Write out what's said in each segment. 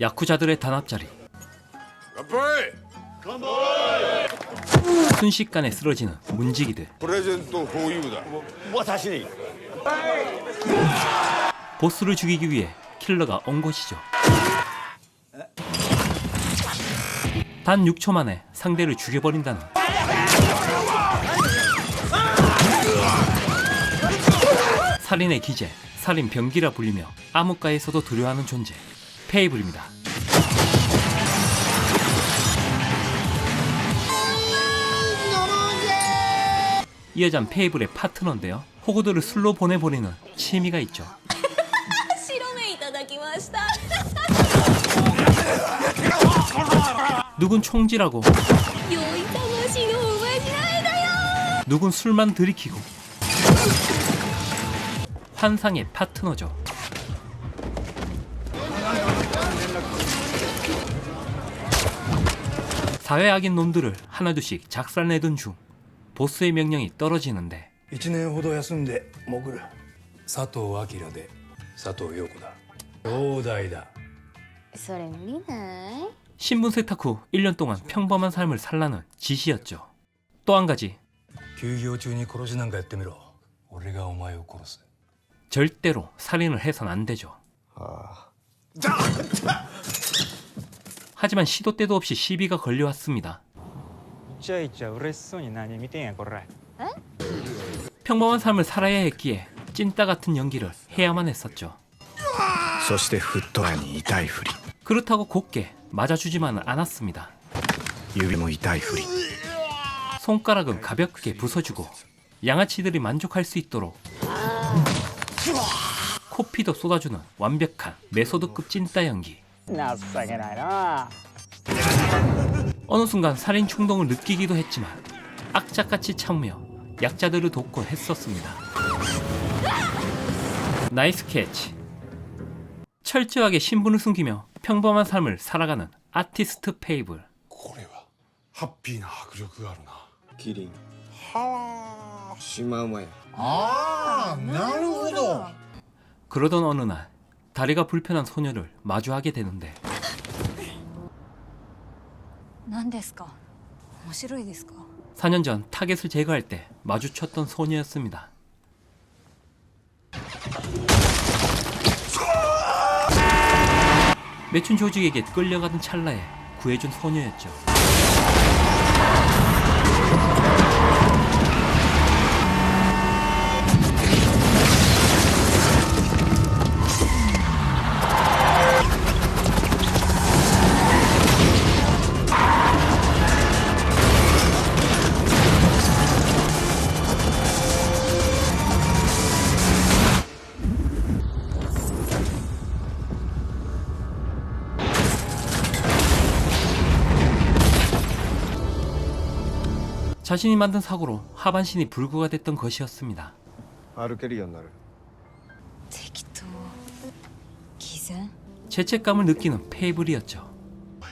야쿠자들의 단합자리. 순식간에 쓰러지는 문지기들. 뭐 보스를 죽이기 위해 킬러가 온 것이죠. 단 6초 만에 상대를 죽여버린다는 살인의 기제, 살인 병기라 불리며 암흑가에서도 두려워하는 존재. 테이블입니다. 이 여잔 페이블의 파트너인데요. 호구들을 술로 보내버리는 취미가 있죠. 누군 총질하고 누군 술만 들이키고 환상의 파트너죠. 사회 악인 놈들을 하나둘씩 작살내던 중 보스의 명령이 떨어지는데 1年ほど休んで潜る佐藤明で佐藤陽子だ兄弟だそれ無理ない 신분 세탁 후 1년 동안 평범한 삶을 살라는 지시였죠. 또 한 가지 休業中に殺しなんかやってみろ俺がお前を殺す 절대로 살인을 해선 안 되죠. 하지만 시도 때도 없이 시비가 걸려왔습니다. 평범한 삶을 살아야 했기에 찐따 같은 연기를 해야만 했었죠. 그렇다고 곱게 맞아주지만은 않았습니다. 손가락은 가볍게 부서주고 양아치들이 만족할 수 있도록 코피도 쏟아주는 완벽한 메소드급 찐따 연기. 情けないな 어느 순간 살인 충동을 느끼기도 했지만 악착같이 참으며 약자들을 돕곤 했었습니다. 나이스 캐치. 철저하게 신분을 숨기며 평범한 삶을 살아가는 아티스트 페이블. これはハッピーな迫力があるなキリンはあシマウマやああなるほど 그러던 어느 날 다리가 불편한 소녀를 마주하게 되는데 何ですか面白いですか 4년 전 타겟을 제거할 때 마주쳤던 소녀였습니다. 매춘 조직에게 끌려가던 찰나에 구해준 소녀였죠. 자신이 만든 사고로 하반신이 불구가 됐던 것이었습니다. 歩けるようになる適当偽善 죄책감을 느끼는 페이블이었죠.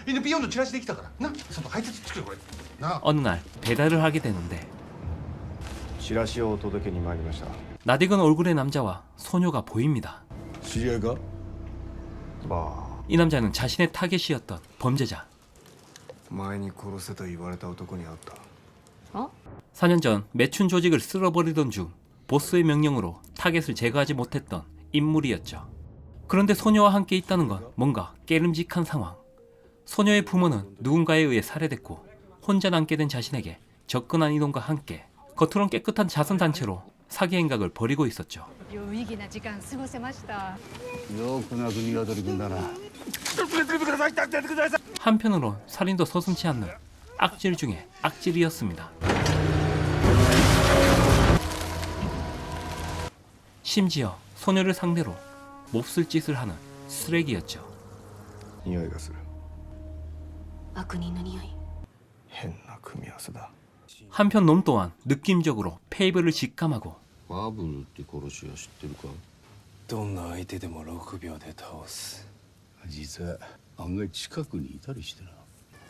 犬ビヨンドチラシできたからなちょっと配達作るこれな 어느 날 배달을 하게 되는데 チラシをお届けに参りました 낯익은 얼굴의 남자와 소녀가 보입니다. 知り合いがま이 남자는 자신의 타겟이었던 범죄자. あ前に殺せと言われた男に会った 4년 전 매춘 조직을 쓸어버리던 중 보스의 명령으로 타겟을 제거하지 못했던 인물이었죠. 그런데 소녀와 함께 있다는 건 뭔가 깨름직한 상황. 소녀의 부모는 누군가에 의해 살해됐고 혼자 남게 된 자신에게 접근한 이놈과 함께 겉으론 깨끗한 자선단체로 사기 행각을 벌이고 있었죠. 有意義な時間過ごせましたよくな国が取り組んだな 한편으론 살인도 서슴치 않는 악질 중에 악질이었습니다. 심지어 소녀를 상대로 몹쓸 짓을 하는 쓰레기였죠. 匂いがする悪人の匂い変な組み合わせだ 한편 놈 또한 느낌적으로 페이블을 직감하고 バブルって殺し屋知ってるかどんな相手でも6秒で倒す実は案外近くにいたりしてな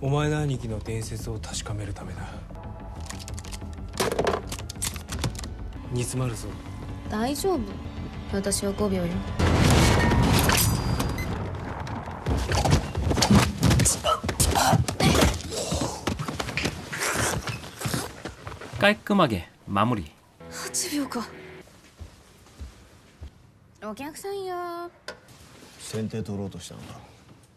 お前の兄貴の伝説を確かめるためだ煮詰まるぞ大丈夫私は5秒よ깔끔하게 마무리 8秒かお客さんよ先手取ろうとしたのか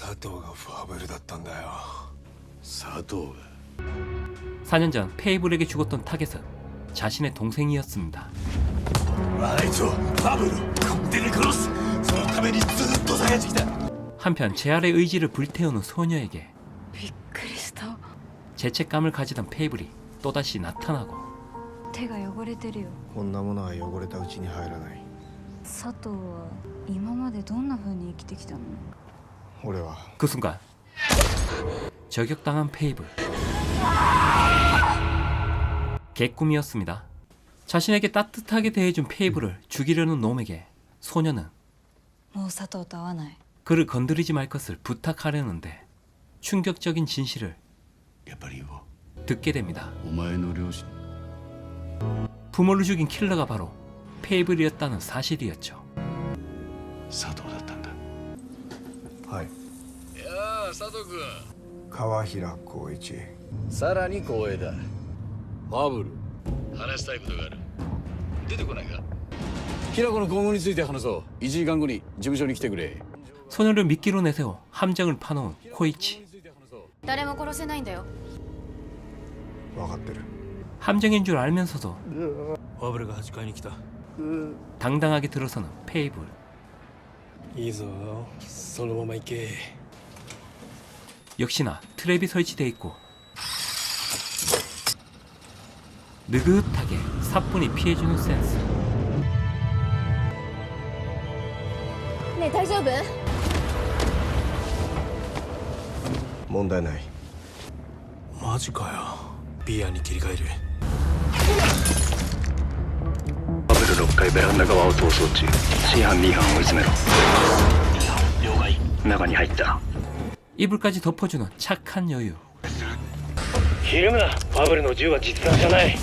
佐藤がファブルだったんだよ佐藤が 4년 전 페이블에게 죽었던 타겟은 자신의 동생이었습니다. あいつをパブル勝手に殺すそのためにずっと探してきた 한편 제알의 의지를 불태우는 소녀에게 びっくりした 죄책감을 가지던 페이블이 또다시 나타나고 手が汚れてるよこんなものは汚れたうちに入らない佐藤は今までどんな風に生きてきたの 俺は 그 순간 저격당한 페이블 개꿈이었습니다. 자신에게 따뜻하게 대해준 페이블을 죽이려는 놈에게 소녀는 もう佐藤と会わない 그를 건드리지 말 것을 부탁하려는데 충격적인 진실을 やっぱり言おう 듣게 됩니다. お前の両親 부모를 죽인 킬러가 바로 페이블이었다는 사실이었죠. 佐藤だったんだ はいいやあ佐藤君川平浩一さらに光栄だファブル話したいことがある出てこないか平子の今後について話そう1時間後に事務所に来てくれ 소녀를 미끼로 내세워 함정을 파놓은 코이치. 誰も殺せないんだよ分かってる 함정인 줄 알면서도 ファブルが8階に来た 당당하게 들어서는 페이블. いいぞそのまま行け 역시나 트랩이 설치돼 있고 느긋하게 사뿐히 피해주는 센스. ねえ大丈夫問題ないマジかよビアに切り替える バブル6階ベランダ側を逃走中真犯2犯追い詰めろ了解中に入った 이불까지 덮어주는 착한 여유. ひるむなファブルの銃は実弾じゃない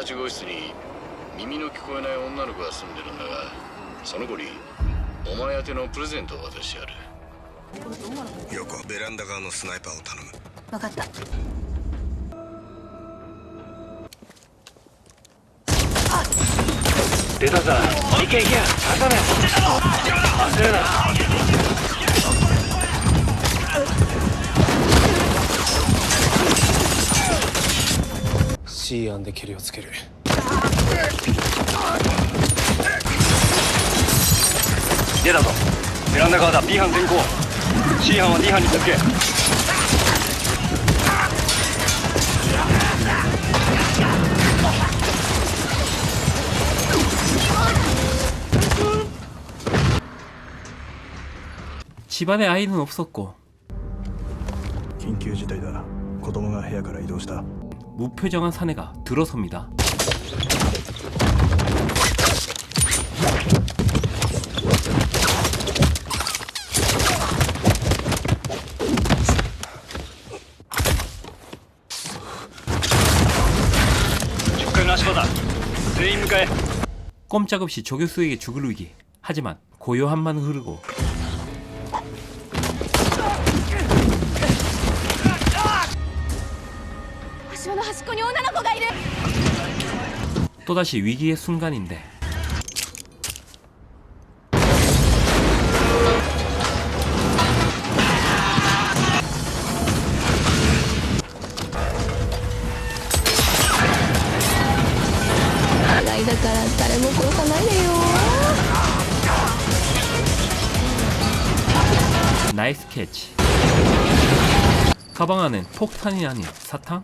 3108号室に耳の聞こえない女の子が住んでるんだがその子にお前宛てのプレゼントを渡してやる。横ベランダ側のスナイパーを頼む。分かった。出たぞ。行け行け挟め焦るなしい案でけりをつける。出たぞ。ベランダ側だ。B 班全行。C 班は D 班に続け。千葉でアイヌの不足緊急事態だ。子供が部屋から移動した。 무표정한 사내가 들어섭니다. 꼼짝없이 조교수에게 죽을 위기. 하지만 고요함만 흐르고 後ろの端っこに女の子がいる 또다시 위기의 순간인데 長いだから誰も殺さないでよ 나이스 캐치 가방 안엔 폭탄이 아닌 사탕?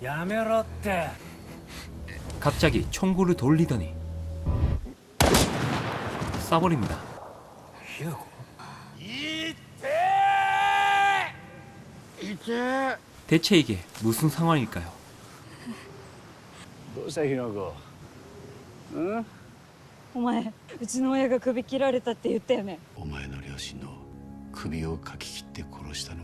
やめろって 갑자기 총구를 돌리더니 쏴버립니다. ひな子 대체 이게 무슨 상황일까요? どうしたひな子うんお前うちの親が首切られたって言ったよねお前の両親の首をかき切って殺したのも佐藤だったんだ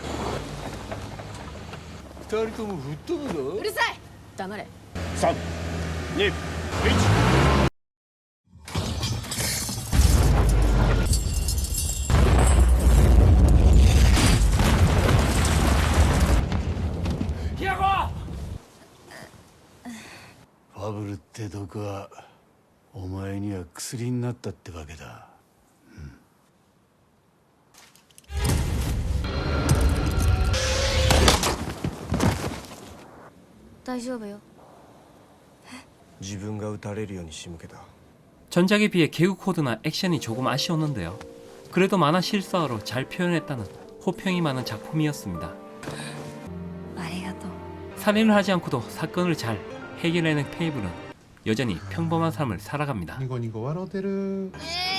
二人とも吹っ飛ぶぞ。うるさい。黙れ。ファブルって毒はお前には薬になったってわけだ 大丈夫よ 自分が撃たれるように仕向けた 전작에 비해 개그 코드나 액션이 조금 아쉬웠는데요. 그래도 만화 실사어로 잘 표현했다는 호평이 많은 작품이었습니다. ありがとう 살인을 하지 않고도 사건을 잘 해결해낸 페이블은 여전히 평범한 삶을 살아갑니다. ニコニコ笑うてるえ